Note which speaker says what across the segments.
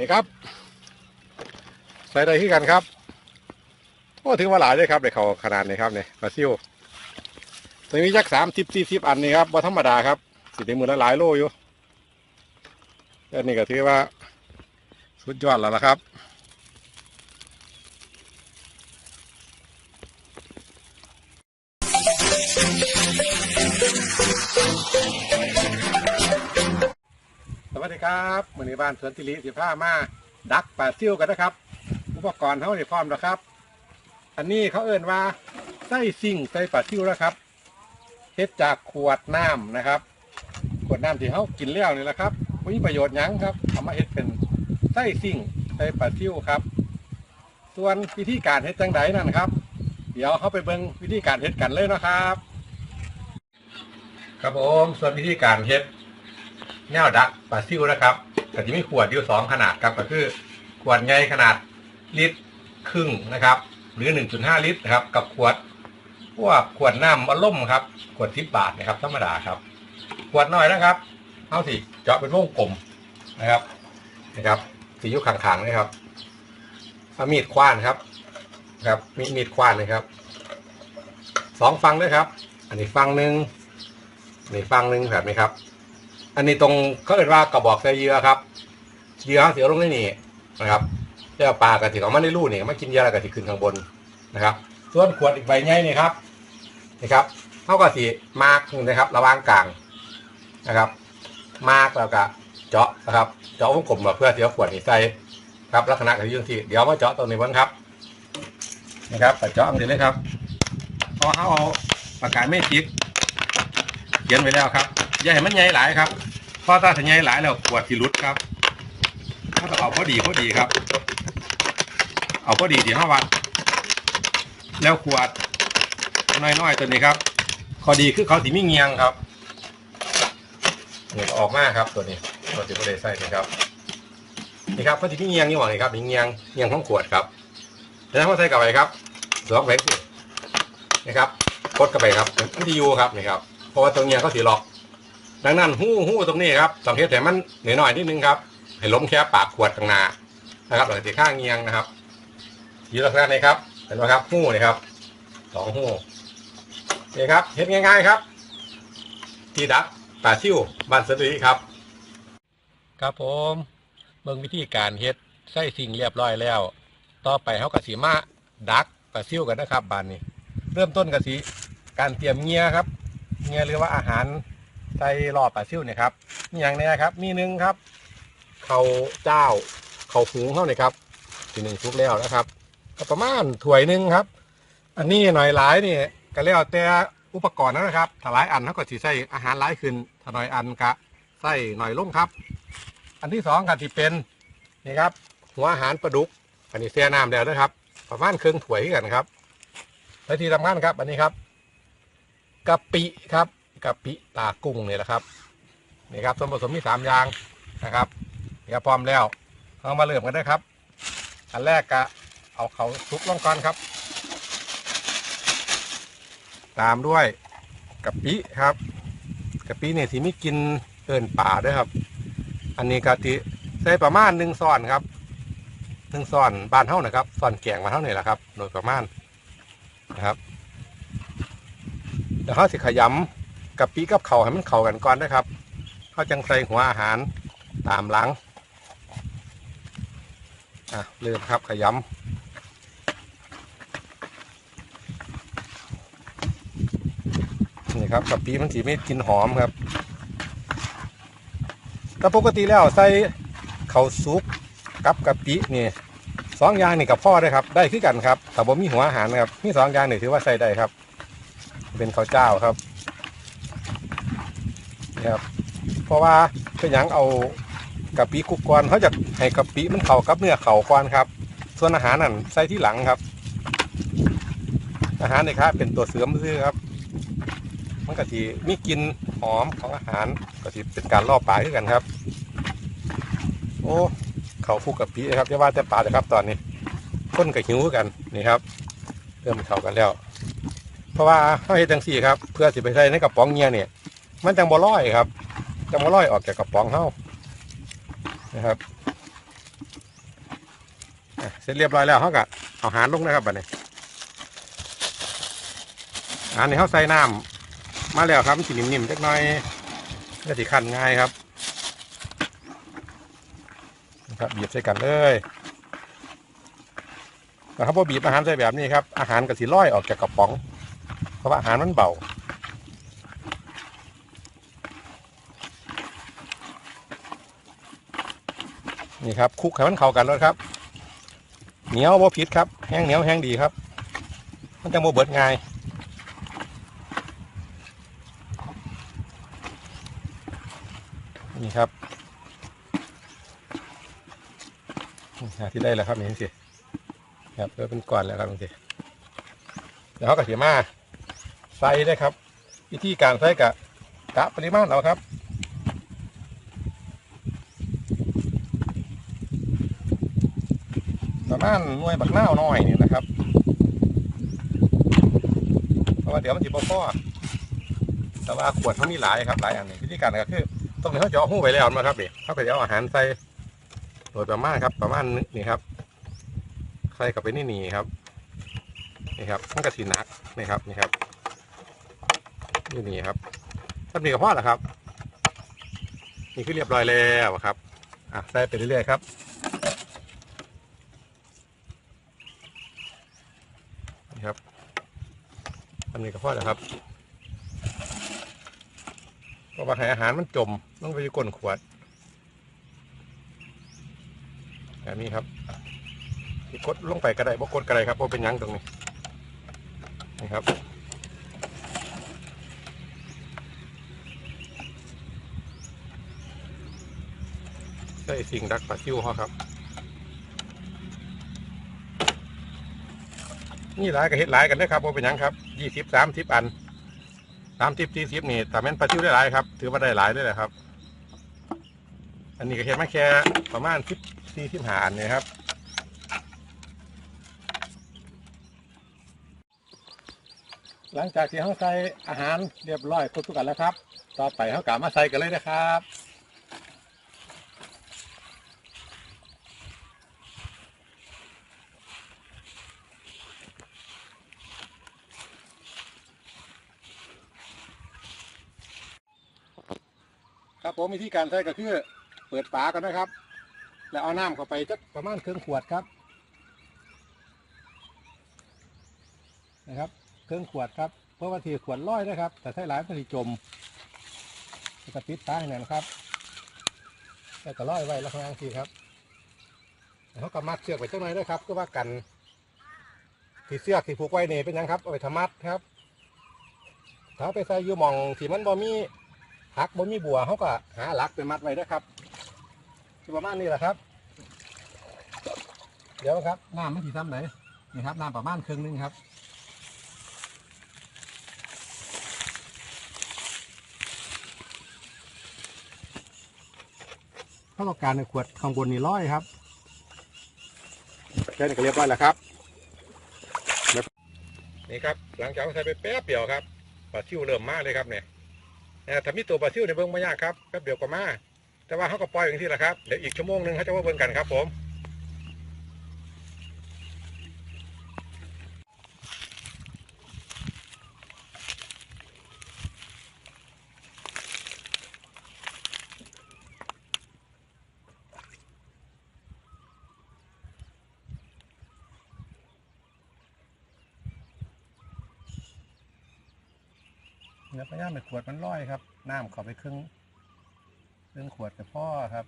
Speaker 1: นี่ครับ ใส่ได้ที่กันครับโอ้ถือว่าหลายเลยครับในเขาขนาดนี้ครับเนี่ยปลาซิวตรงนี้ยักสามสิบสี่สิบอันนี่ครับว่าธรรมดาครับสิถึงมือละหลายโลอยู่อันนี้ก็ถือว่า สุดยอดแล้วละครับ สวัสดีครับมือนี้บ้านสวนติลิสิบห้ามาดักปลาซิ่วกันนะครับ อุปกรณ์เขาในพร้อมแล้วครับ อันนี้เขาเอ่นว่าไส้ซิ่งไส้ปลาซิ่วนะครับเฮ็ดจากขวดน้ำนะครับ ขวดน้ำที่เขากินแล้วนี่แหละครับมีประโยชน์ยังครับเอามาเฮ็ดเป็นไส้ซิ่งไส้ปลาซิ่วครับ ส่วนวิธีการเฮ็ดจังไดนั่นครับ เดี๋ยวเขาไปเบิ่งวิธีการเฮ็ดกันเลยนะครับ ครับผมส่วนวิธีการเฮ็ด แนวดักปลาซิวนะครับก็จะมีขวดอยู่สองขนาดครับก็คือ ขวดใหญ่ขนาดลิตรครึ่งนะครับ หรือ 1.5 ลิตรนะครับ กับขวดพวกขวดน้ำอารมครับ ขวดทิบบาทนะครับธรรมดาครับ ขวดน้อยนะครับเอาสิเจาะเป็นวงกลมนะครับนะครับสียุคขางๆนะครับเอามีดคว้านครับ ครับมีมีดคว้านนะครับสองฟังด้วยครับ อันนี้ฟังหนึ่งอันนี้ฟังหนึ่งแบบนี้ครับ อันนี้ตรงเขาเรียกว่ากระบอกใส่เยื่อครับเยื่อเสียลงในนี่นะครับแล้วปลากระติกออกมาในรูนี่มากินเยื่อแล้วกระติขึ้นข้างบนนะครับ ส่วนขวดอีกใบใหญ่นี่ครับนี่ครับเท่ากับสีมาร์กนะครับ ระว่างกลางนะครับ มาร์กแล้วก็เจาะนะครับ เจาะวงกลมมาเพื่อที่เอาขวดนี้ใส่ครับลักษณะกับยื่นที่เดี๋ยวมาเจาะตรงนี้บ้างครับนะครับเจาะอันนี้เลยครับพอเขาเอาปากกาไม่จิก ขียนไว้แล้วครับอย่าให้มันใหญ่หลายครับเพราะถ้าถ้าใหญ่หลายแล้วขวดที่รุดครับถ้าต้องเอาพอดีพอดีครับ เอาพอดีที่ห้าวัดแล้วขวดน้อยๆตัวนี้ครับข้อดีคือเขาสีมีเงียงครับเออกมาครับตัวนี้ตัวที่พอดีใส่นี่ครับนี่ครับเขาสีมีเงียงนี่หว่านี่ครับมีเงียงเงียงของขวดครับแล้วเขาใส่กลับไปครับสวมไปสินี่ครับกดกลับไปครับมันจะอยู่ครับนี่ครับ เพราะว่าตรงเงี้ยงเขาสีหลอก ดังนั้นหู้หู้ตรงนี้ครับสังเกตแต่มันหน่อยหน่อยนิดนึงครับให้ล้มแค่ปากขวดข้างหน้านะครับหลังจากข้างเงียงนะครับอยืนลักษณะนี้ครับเห็นไหมครับหู้นี่ครับสองหู้นี่ครับเห็นง่าย ๆครับ ที่ดักปลาชิวบ้านสตรีครับ ครับผมเบิ่งวิธีการเฮ็ดใส่สิ่งเรียบร้อยแล้ว ต่อไปเขากะสีมาดักปลาซิวกันนะครับบ้านนี้ เริ่มต้นกะสีการเตรียมเงียครับ เงียหรือว่าอาหารใส่รอบปลาซิ่วเนี่ยครับมีอย่างเนี้ยครับ มีหนึ่งครับเขาเจ้าเขาหุงเข้าเนี่ยครับทีหนึ่งทุกแล้วนะครับก็ประมาณถ้วยหนึ่งครับ อันนี้หน่อยหลายนี่ก็แล้วแต่อุปกรณ์นะครับถ้าหลายอันเขาก็สิใส่อาหารหลายขึ้นถ้าหน่อยอันก็ใส่หน่อยลงครับ อันที่สองก็ที่เป็นนี่ครับ หัวอาหารปลาดุก อันนี้เสียน้ำแล้วนะครับ ประมาณครึ่งถ้วยกันครับและที่สำคัญครับ อันนี้ครับ กะปิครับกะปิตากุ้งเนี่ยแหละครับนี่ครับส่วนผสมมีสามอย่างนะครับนี่ครับพร้อมแล้วเรามาเริ่มกันได้ครับ อันแรกก็เอาเขาซุกลงก่อนครับ ตามด้วยกะปิครับกะปิเนี่ยที่มีกินเอินป่าด้วยครับ อันนี้กะทิใส่ประมาณหนึ่งซ้อนครับหนึ่งซ้อนบ้านเท่านะครับซ้อนแกงมาเท่านี้แหละครับ โดยประมาณนะครับ แล้วเขาสิขยำกับปีกับเข่าให้มันเข้ากันก่อนนะครับเขาจังใส่หัวอาหารตามหลังอะเริ่มครับขยำนี่ครับกับปีมันสีไม่กินหอมครับแต่ปกติแล้วใส่เข้าซุปกับกะปินี่สองอย่างนี่กับพ่อได้ครับ ได้คือกันครับแต่ผมมีหัวอาหารครับมีสองอย่างนี่ถือว่าใส่ได้ครับ เป็นข้าวเจ้าครับนะครับ เพราะว่าเป็นอย่างเอากะปิกุกก่อนเขาจะให้กะปิมันเข้ากับเนื้อเข่าก่อนครับ ส่วนอาหารนั่นใส่ที่หลังครับ อาหารนี่ครับเป็นตัวเสริมซื่อครับ มันก็ทีมีกลินหอมของอาหารก็ทีเป็นการล่อปลาด้วยกันครับ โอ้เขาฟูกกะปิครับจะว่าแต่ปลาเลยครับตอนนี้คนกับหิวกันนี่ครับ เริ่มเข้ากันแล้ว ราะว่าเขาเฮ็ดจังสี่ครับ เพื่อสิไปใส่ในกระป๋องเงียเนี่ย มันจังบ่ลอยครับจังบ่ลอยออกจากกระป๋องเฮานะครับเสร็จเรียบร้อยแล้วเขาก็เอาหารลงนะครับบัดนี้อาหารนี่เขาใส่น้ำมาแล้วครับสีนิ่มๆเล็กน้อยก็สีคันง่ายครับนะครับบีบใส่กันเลยแต่ถ้าพอบีบอาหารใส่แบบนี้ครับอาหารก็สีลอยออกจากกระป๋อง เพราะว่าอาหารมันเบานี่ครับคุกให้มันเข้ากันแล้วครับ เหนียวบ่ผิดครับ แห้งเหนียวแห้งดีครับ มันจะโมเบิดง่ายนี่ครับหาที่ได้แล้วครับนี่สิครับเออเป็นก้อนแล้วครับนี่สิเดี๋ยวเขากระเทียมา ใส่ได้ครับ วิธีการใส่กะกะปริมาณเอาครับประมาณหน่วยบักนาน้อยนี่นะครับเพราะว่าเดี๋ยวมันจะบ่อแต่ว่าขวดเขามีหลายครับหลายอันนี่วิธีการก็คือต้องนี้เขาจะเอาหู้ไวแล้วนะครับนี่เขาก็จะเอาอาหารใส่โดยประมาณครับ ประมาณนี่ครับใส่กับไปนี่นี่ครับนี่ครับมันกระสีหนักนี่ครับนี่ครับ นี่นี่ครับถ้ามีกระพาะเหรอครับ นี่คือเรียบร้อยแล้วครับอะใส่ไปเรื่อยๆครับนี่ครับทำนี่กับพ่อนะครับเพราะว่าให้อาหารมันจมต้องไปอยู่ก้นขวดแบบนี้ครับกดลงไปก็ได้บ่กดก็ได้ครับเพราะเป็นยังตรงนี้นี่ครับ ส่สิ่งดักปลาซิวเขาครับนี่หลายก็เฮ็ดหลายกันนะครับว่าเป็นยังครับยี่สิบสามสิบอันสามสิบสี่สิบนี่แต่แม่นปลาชิวได้หลายครับ ถือว่าได้หลายด้วยแหละครับ อันนี้ก็เฮ็ดมาแค่ประมาณสิบสี่สิบหาอันเนี่ยครับหลังจากที่เขาใส่อาหารเรียบร้อยครบทุกอันแล้วครับ ต่อไปเขากลับมาใส่กันเลยนะครับ ครับผม วิธีการใช้ก็คือเปิดฝากันนะครับ แล้วเอาน้ำเข้าไปจักประมาณครึ่งขวดครับนะครับครึ่งขวดครับเพราะว่าทีขวดร้อยนะครับ แต่ใช้หลายมันจะจมแล้วก็ปิดฝาให้แน่ยนะครับแล้วก็ร้อยไว้แล้วข้างล่างทีครับแล้วเขาก็มัดเชือกไว้จังหน่อยด้วยครับก็ว่ากันที่เสือกที่ผูกไว้เนี่ยเป็นยังครับเอาไปทำมัดครับถ้าไปใส่ยูมองที่มันบ่มี หักบนมีบัวเขาก็หาหลักเป็นมัดไว้นะครับประมาณนี้แหละครับ เดี๋ยวครับน้ำไม่ถี่ซ้ำไหนนี่ครับน้ำประมาณครึ่งนึงครับถ้าต้องการในขวดข้างบนนี่ร้อยครับแค่นี้ก็เรียบร้อยแล้วครับนี่ครับหลังจากใส่ไปแป๊บเดียวครับปลาชิวเริ่มมากเลยครับเนี่ย ถ้ามีตัวปลาซิวในเบิ้งไม่ยากครับแป๊บเดียวก็มา แต่ว่าเขาก็ปล่อยอย่างที่แหละครับ เดี๋ยวอีกชั่วโมงหนึ่งเขาจะมาเบิ้งกันครับผม ย่ามไปขวดมันร้อยครับ น้ำเข้าไปครึ่งครึ่งขวดกับพ่อครับ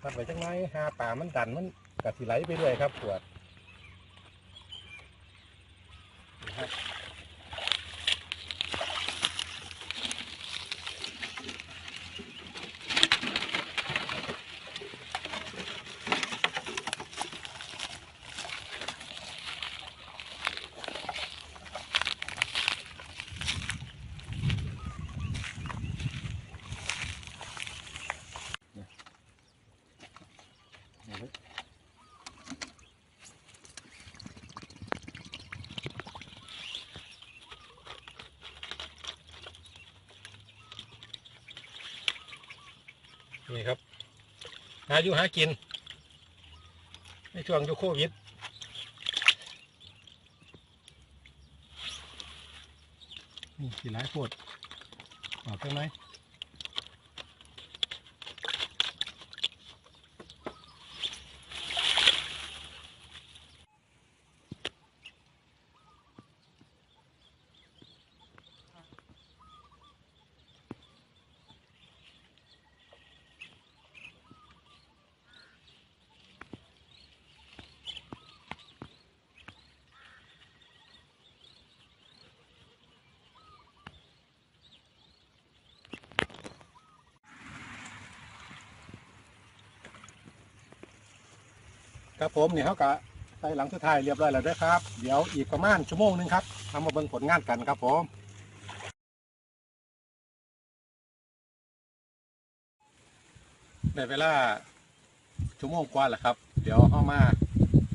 Speaker 1: ทำไปจังไงหาป่ามันดันมันกัดสิไหลไปเรื่อยครับขวดนะครับ หาอยู่หากิน ในช่วงยุคโควิดนี่สีหลายโพดออกได้ไหม ครับผมเนี่ยเขากะใส่หลังสุดท้ายเรียบร้อยแล้วเด้วยครับ เดี๋ยวอีกประมาณชั่วโมงหนึงครับทำมาเบิ่งผลงานกันครับผมได้เวลาชั่วโมงกว่าแล้วครับ เดี๋ยวเข้ามา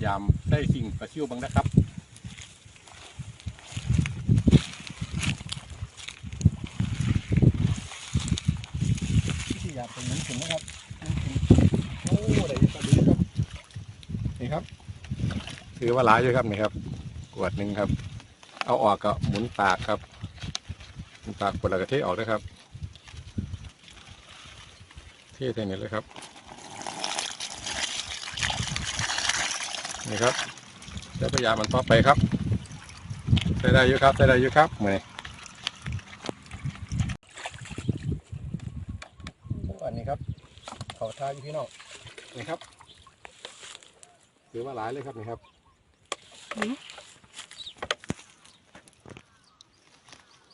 Speaker 1: ยำได้สิ่งประชิวบังนะครับที่อยากเป็นนั้นถึงนะครับนั้นถึงโอ้ได้ยินดีครับนี่ ครับ ถือว่าหลายอยู่ครับนี่ครับขวดหนึ่งครับ เอาออกก็หมุนปากครับหมุนปากขวดแล้วก็เทออกนะครับ เทใส่นี่เลยครับ นี่ครับเดี๋ยวพยายามมันต่อไปครับใส่ได้อยู่ครับใส่ได้อยู่ครับเหมือนอันนี้ครับเขาท่าอยู่พี่น้องนี่ครับ ถือว่าหลายเลยครับนี่ครับ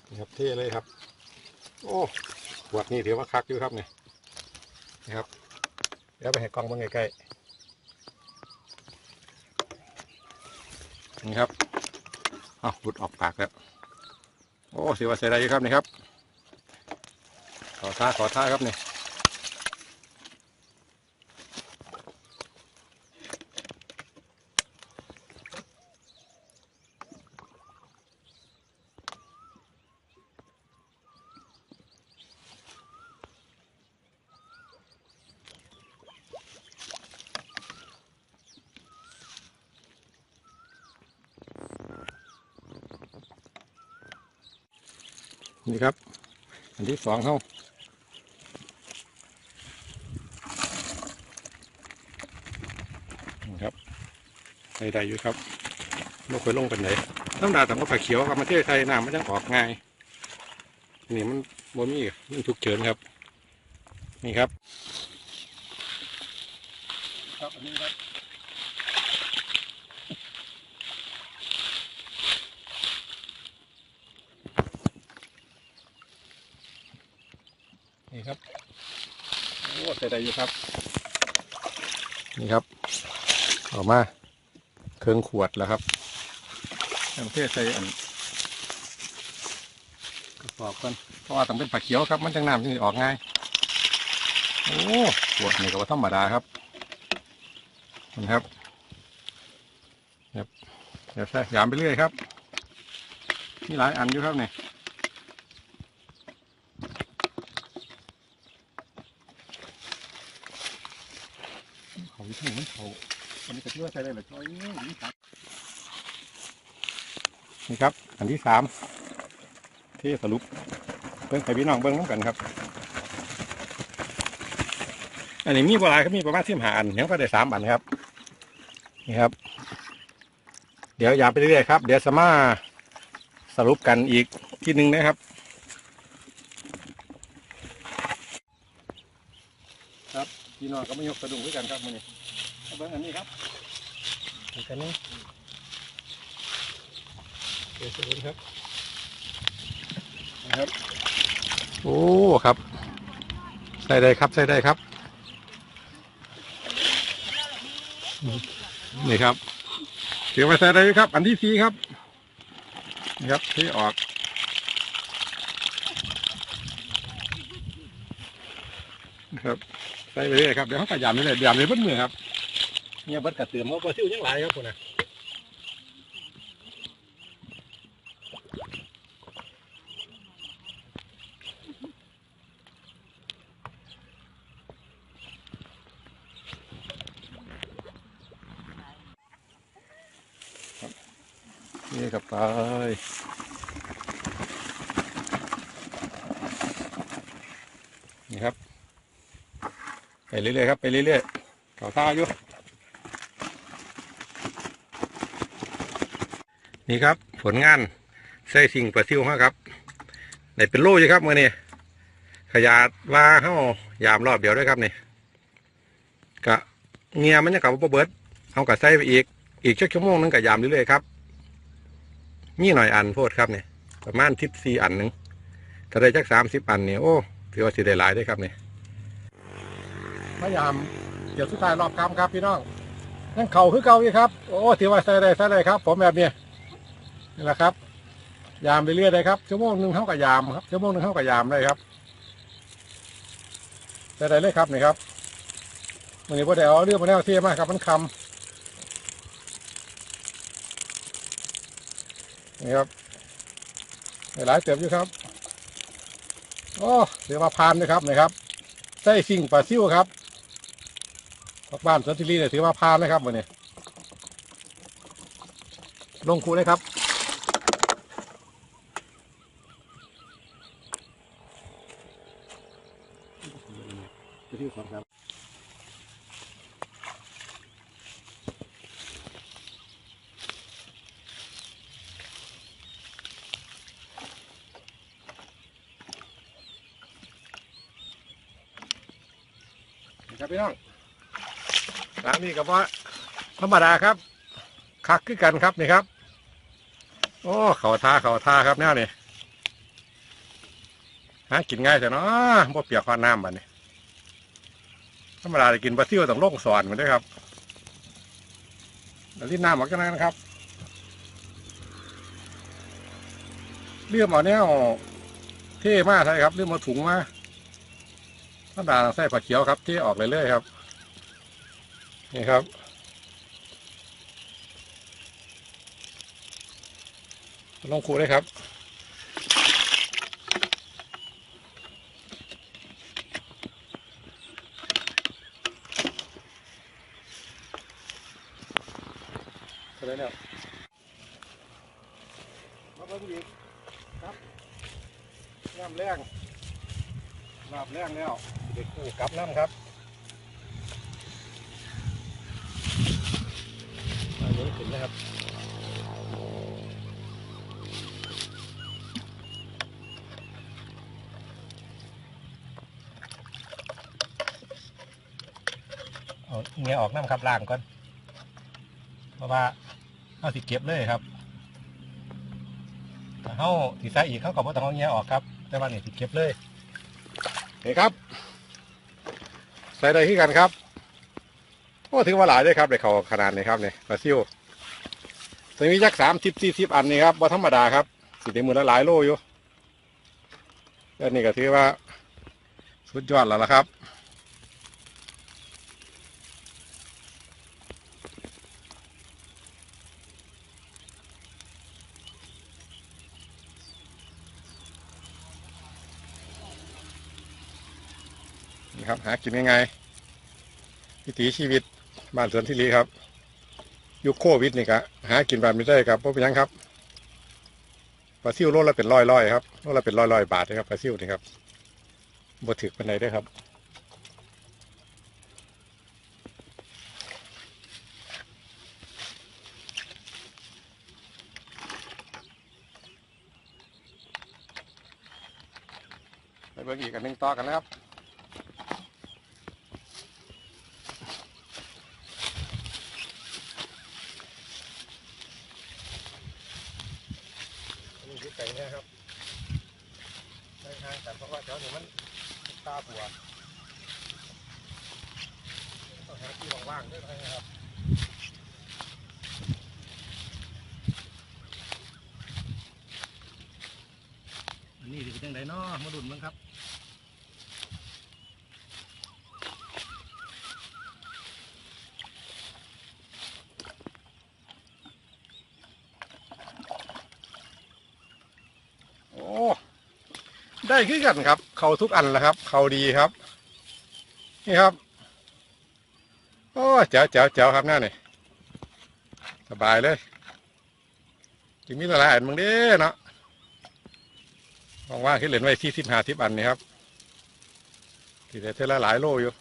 Speaker 1: นี่ครับเท่เลยครับ โอ้ขวดนี้ถือว่าคักอยู่ครับนี่นี่ครับเดี๋ยวไปให้กล้องเบิ่งใกล้ๆนี่ครับอ้าวหลุดออกปากแล้วโอ้ถือว่าใส่ได้อยู่ครับนี่ครับ ขอท่าขอท่าครับนี่ ครับ อันที่สองเขานะครับใด้อยู่ครับไม่เคยลงเป็นไหนน้ำดาแต่ว่าผักเขียวกับมาเทศไทยน้ำมันจะออกง่าย นี่มันบ่มีมันทุกเฉินครับ นี่ครับ ครับอันนี้ครับ นี่ครับ โอ้ใส่ได้อยู่ครับ นี่ครับ ออกมาเครื่องขวดแล้วครับน้ำเทศใส่อันกระสอบกันเพราะว่าต้องเป็นผักเขียวครับ มันจังน้ำที่ออกง่าย โอ้ขวดนี่ก็ว่าธรรมดาครับนะครับครับเดี๋ยวใส่ยามไปเรื่อยครับ มีหลายอันอยู่ครับเนี่ย เขาวิธีมันเขา อันนี้ก็เชื่อใส่ได้หรือจ้อยนี่ครับนี่ครับ อันที่สามที่สรุปเบิ้งไข่พี่น้องเบิ้งน้ำกันครับ อันนี้มีโบราณครับมีประมาณสิบหาอันยังก็ได้สามอันครับ นี่ครับ เดี๋ยวยาวไปเรื่อยๆครับ เดี๋ยวสมาสรุปกันอีกทีหนึ่งนะครับครับพี่น้องก็ไม่ยกสะดุ้งด้วยกันครับมันนี่เอาเบิ้งอันนี้ครับ อีกอันนี้เดี๋ยวสะดุ้งครับนะครับ โอ้ครับ ใส่ได้ครับใส่ได้ครับ นี่ครับเดี๋ยวมาใส่ได้ครับ อันที่สี่ครับนี่ครับที่ออกนะครับใส่ไปเรื่อยครับเดี๋ยวเขาขยำนี่เลยยำเลยเบิ้มือครับ เนี่ยบัดกระเตือมเขาก็ซิ่วยังหลายครับคนนะนี่กับไปนี่ครับ ไปเรื่อยๆครับ ไปเรื่อยๆเกาท่าอยู่ นี่ครับผลงานใส่สิ่งประทิวเขาครับไหนเป็นโล่อยู่ครับมื่อนี้ขยาดว่าเฮายามรอบเดียวด้วยครับนี่กะเงียมันจะกลับมาเบิดเอากะใส่ไปอีกอีกชั่วโมงนึงกะยามเรื่อยๆครับมีหน่อยอันโพดครับเนี่ยประมาณทิศสี่อันหนึ่งถ้าได้จักสามสิบอันเนี่ยโอ้ถือว่าสิได้หลายได้ครับเนี่ยพยายามเดี๋ยวสุดท้ายรอบคำครับพี่น้องนั่นเข่าคือเก่าอีกครับ โอ้ถือว่าใส่ได้ใส่ได้ครับ ผมแบบเนี้ย นี่แหละครับ ยามไปเรื่อยเลยครับชั่วโมงหนึ่งเท่ากับยามครับชั่วโมงหนึ่งเท่ากับยามเลยครับใส่ได้เลยครับนี่ครับวันนี้พอได้เอาเรื่องมาแนวเทียมากครับมันคำนี่ครับหลายเติบอยู่ครับโอ้เดี๋ยวมาพานเลยครับนี่ครับใส่สิ่งปลาซิ่วครับบ้านสันติลีเนี่ยถือว่าพานเลยครับวันนี้ลงคูเลยครับ ครับพี่น้องร้านนี้กับว่าธรรมดาครับ คักขึ้นกันครับนี่ครับ โอ้เขาท่าเขาท่าครับแนวนี่หากินง่ายแต่เนาะบ่เปียกข้อน้ำบัดนี้ธรรมดาจะกินปลาซิวต้องลงสอนมันด้วยครับแล้วลิ้นน้ำหมักกันนะครับเลื่อมเอาแนวเท่มากใช่ครับเลื่อมเอาถุงมา ธรรมดาใส่ผักเขียวครับ ที่ออกเรื่อยๆครับ นี่ครับ ลงคูได้ครับ ก็ได้แล้วมาเพิ่มอีกครับน้ำแรงน้ำแรงแล้ว เด็กกูกลับน้ำครับมาเดี๋ยวขึ้นนะครับ เอาเงี้ยออกน้ำครับล่างก่อน เพราะว่าเอาสิเก็บเลยครับถ้าเขาสีใส่อีกเขาก็บ่ต้องเอาเงี้ยออกครับ แต่ว่าเนี่ยสิเก็บเลยนี่ครับ ใส่ได้ที่กันครับโอ้ถือว่าหลายเลยครับในเขาขนาดนี้ครับเนี่ยปลาซิวตัวนี้ยักสามสิบสี่สิบอันนี่ครับว่าธรรมดาครับสิได้มือละหลายโลอยู่แล้วนี่ก็ถือว่า สุดยอดแล้วละครับ ครับ หากินง่ายๆวิถีชีวิตบ้านสวนทิลีครับ ยุคโควิดนี่กะหากินแบบไม่ได้ครับเพราะเป็นยังครับปลาซิวโลละเป็นร้อยร้อยๆครับโลละเป็นร้อยร้อยๆบาทนะครับปลาซิวนี่ครับบ่ถึกปันใดเด้ครับไปเบิ่งอีกอันหนึ่งต่อกันนะครับ นี่คือไก่เนี่ยครับได้ทางกันเพราะว่าแถวนี้มันตาบัวต้องหาที่ว่างๆด้วยนะครับอันนี้จะเป็นยังไงเนาะมาดุนมั้งครับ โอ้ ได้ขึ้นกันครับ เขาทุกอันแหละครับ เขาดีครับ นี่ครับโอ้เจ๋วเจ๋วเจ๋วครับหน้านี่สบายเลยที่มีหลายอันมึงเด้เนาะว่างๆคิดเหรียญไว้ที่สิบห้าทิบอันนี่ครับที่ได้เท่าละหลายโลอยู่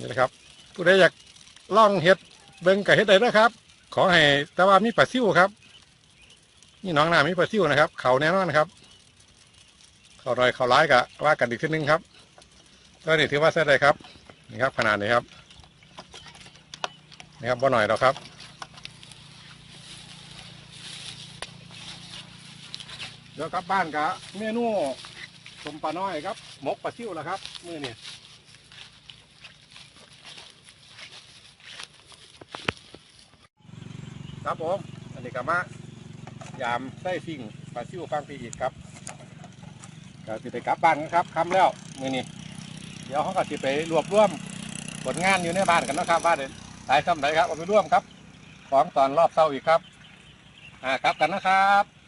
Speaker 1: นี่แหละครับผู้ใดอยากล่องเห็ดเบิ่งกับเห็ดได้นะครับ ขอให้แต่ว่ามีปลาซิวครับ นี่น้องหน้ามีปลาซิวนะครับ เขาแน่นอนครับ เขารอยเขาร้ายกะว่ากันอีกทีนึงครับก็นี่ถือว่าเส้นได้ครับนี่ครับ ขนาดนี้ครับนี่ครับบ่หน่อยหรอกครับเดี๋ยวกลับบ้านกะเมนูสมปลาน้อยครับ หมกปลาซิวแล้วครับ มือเนี่ย ครับผม อันนี้ก็มายามไส้ฟิ่งปลาซิวฟังปีอีกครับก็สิไปกลับบ้านครับคำแล้วมือนี้เดี๋ยวเขาก็สิไปรวบรวมผลงานอยู่ในบ้านกันนะครับว่าเดี๋ยสายคำไหนครับเอาไปร่วมครับ ของตอนรอบเศร้าอีกครับอ่ากลับกันนะครับ